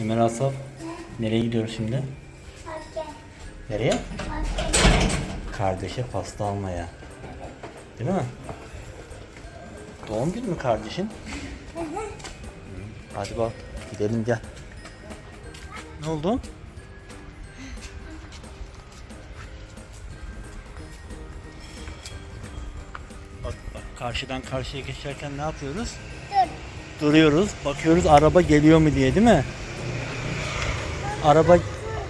Ömer Asaf nereye gidiyoruz şimdi? Okey. Nereye? Okey. Kardeşe pasta almaya. Değil mi? Doğum günü mü kardeşin? Hı, Hadi bak gidelim gel. Ne oldu? Bak, bak karşıdan karşıya geçerken ne yapıyoruz? Dur. Duruyoruz, bakıyoruz araba geliyor mu diye değil mi? Araba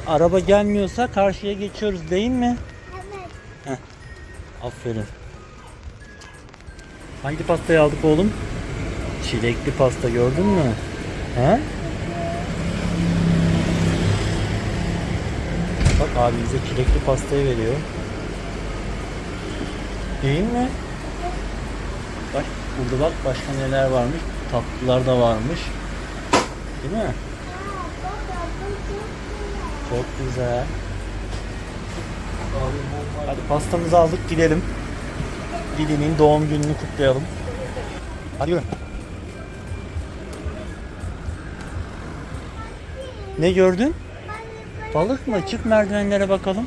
araba gelmiyorsa karşıya geçiyoruz değil mi? Evet. Aferin. Hangi pastayı aldık oğlum? Çilekli pasta gördün mü? He? Bak abi bize çilekli pastayı veriyor. Değil mi? Bak burada bak başka neler varmış. Tatlılar da varmış. Değil mi? Çok güzel. Hadi pastamızı aldık gidelim. Lili'nin doğum gününü kutlayalım. Hadi yürü. Ne gördün? Balık mı? Çık merdivenlere bakalım.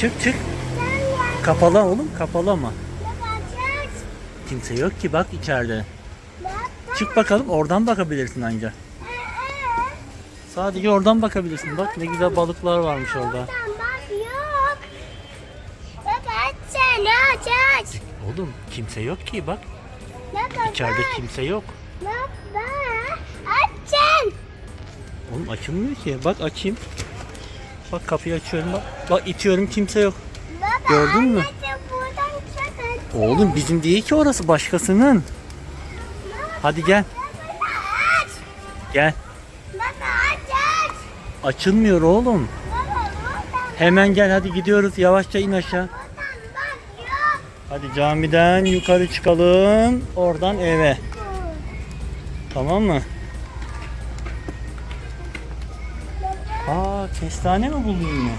Çık çık. Kapalı oğlum kapalı ama. Kimse yok ki bak içeride. Çık bakalım oradan bakabilirsin anca. Sadece oradan bakabilirsin. Bak ne güzel balıklar varmış orada. Bak yok. Aç sen aç. Oğlum kimse yok ki bak. İçeride bak. kimse yok. Baba aç sen. Oğlum açılmıyor ki. Bak açayım. Bak kapıyı açıyorum bak. Bak itiyorum kimse yok. Gördün mü? Oğlum bizim değil ki orası başkasının. Hadi gel. Gel. Açılmıyor oğlum. Hemen gel hadi gidiyoruz. Yavaşça in aşağı. Hadi camiden yukarı çıkalım. Oradan eve. Tamam mı? Aa kestane mi buldun yine?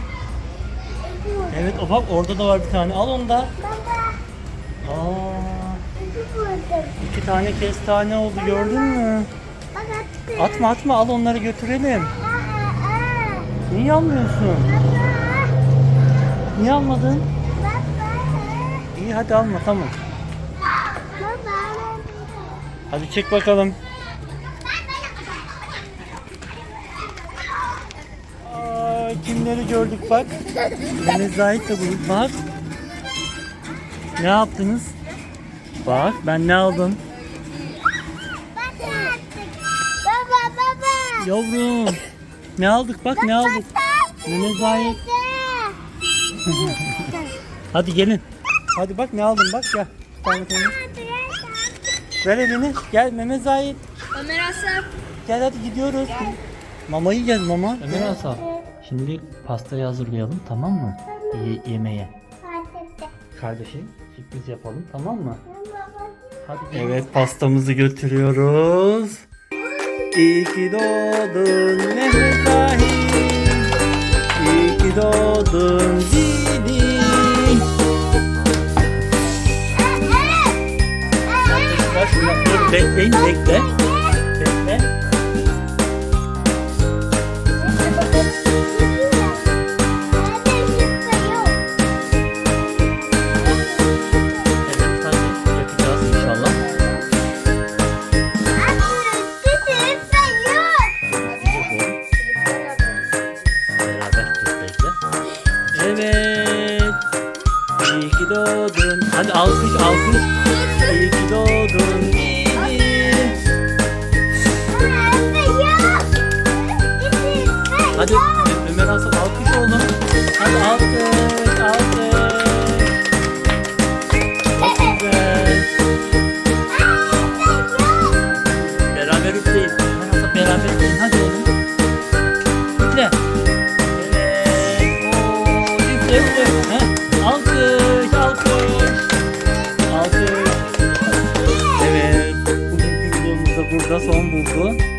Evet o bak orada da var bir tane. Al onu da. Aa iki tane kestane oldu gördün mü? Atma atma al onları götürelim. Niye almıyorsun? Niye almadın? İyi hadi alma tamam. Hadi çek bakalım. Aa, kimleri gördük bak. Deniz Zahit de bulduk bak. Ne yaptınız? Bak ben ne aldım? Baba baba. Yavrum. Ne aldık bak ne aldık? Deniz Zahit. Hadi gelin. Hadi bak ne aldım bak gel. Bir tane. Ver elini. Gel Mehmet Zahit. Ömer Asaf. Gel hadi gidiyoruz. Mama yiyeceğiz mama. Ömer Asaf. Şimdi pastayı hazırlayalım tamam mı? Ye- yemeğe. Kardeşim sürpriz yapalım tamam mı? Hadi Evet pastamızı götürüyoruz. İyi ki doğdun Mehmet Zahid. İyi ki doğdun Zidi. Ver şunu. Bekleyin. Bekle. und aus, nicht, aus, nicht. Burada son buldu.